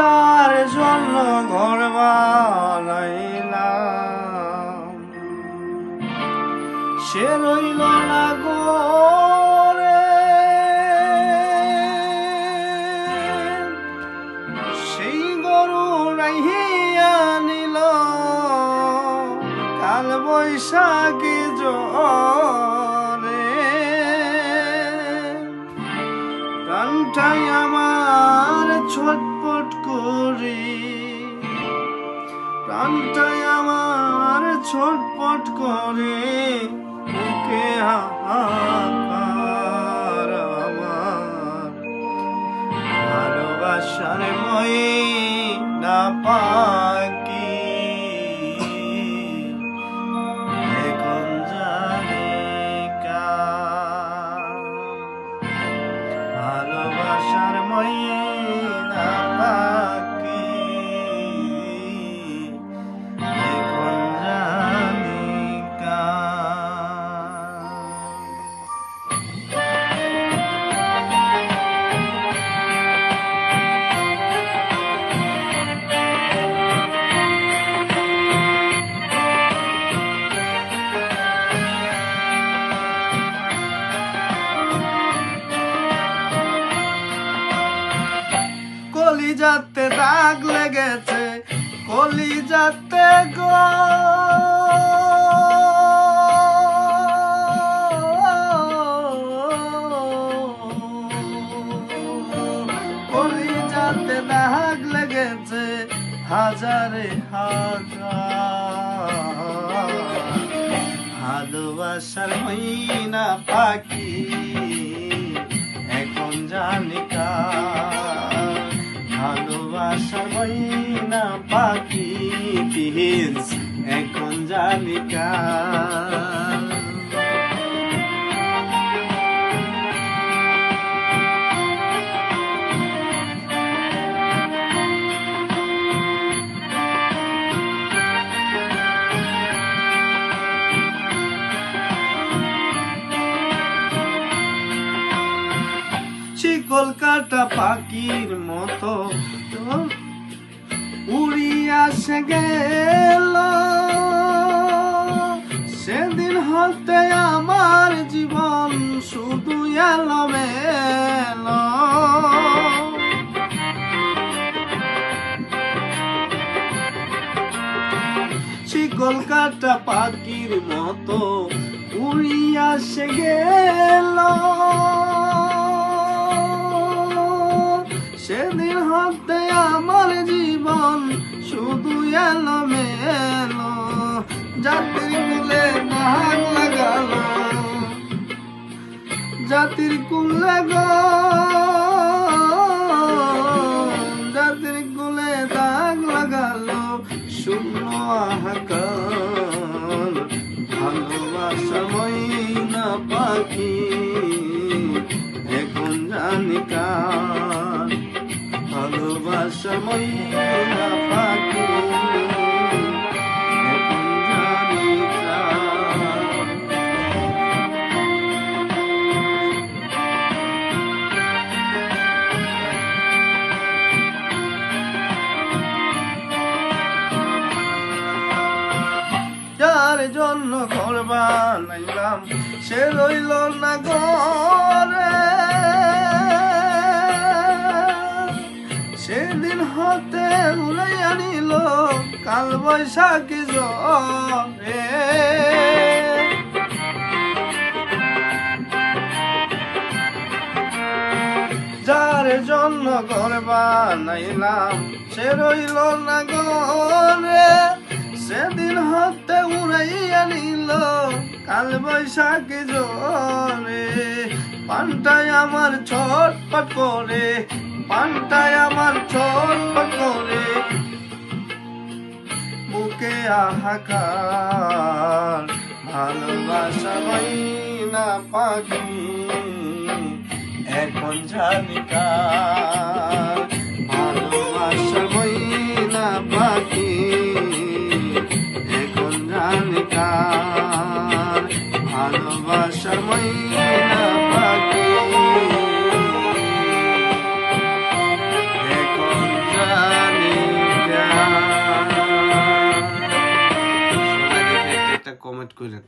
যার জন্য ঘর সে রইল না গোরে সেই গরু রাইহিয়া নিল। কাল বৈশাখী আমার করে প্রাণটাই আমার ছটপট করে বুকে হাহাকার। যাতে দাগ লেগেছে কলি যাতে গো লেগেছে হাজারে হাজার। ভালোবাসার হইনা পাখি ভালোবাসার পাখি প্লিজ এখন শিকল কাটা পাখির মতো উড়িয়া সে গেল। সেদিন হতে আমার জীবন শুধু এলো মেলো শিকল পাখির মতো উড়িয়া সে গেল। জাতির কুলে নাগ লাগালো জাতির কুলে গো, জাতির কুলে দাগ লাগালো শূন্য হাহাকার ভালোবাসা ময়না পাখি, এখন জানি কার। ভালোবাসা ময়না যার জন্য ঘর বানাইলাম সে রইল না ঘরে সেদিন হতে উড়াইয়া নিল কাল বৈশাখী জরে যার জন্য ঘর সে রইল না ঘরে সেদিন হতে উড়াইয়া নিল কাল বৈশাখী জোরে পানটাই আমার ছটপট করে, পানটাই আমার ছটপট করে। বুকে আহাকার, ভালোবাসা না পাখি, এখন জানি 对的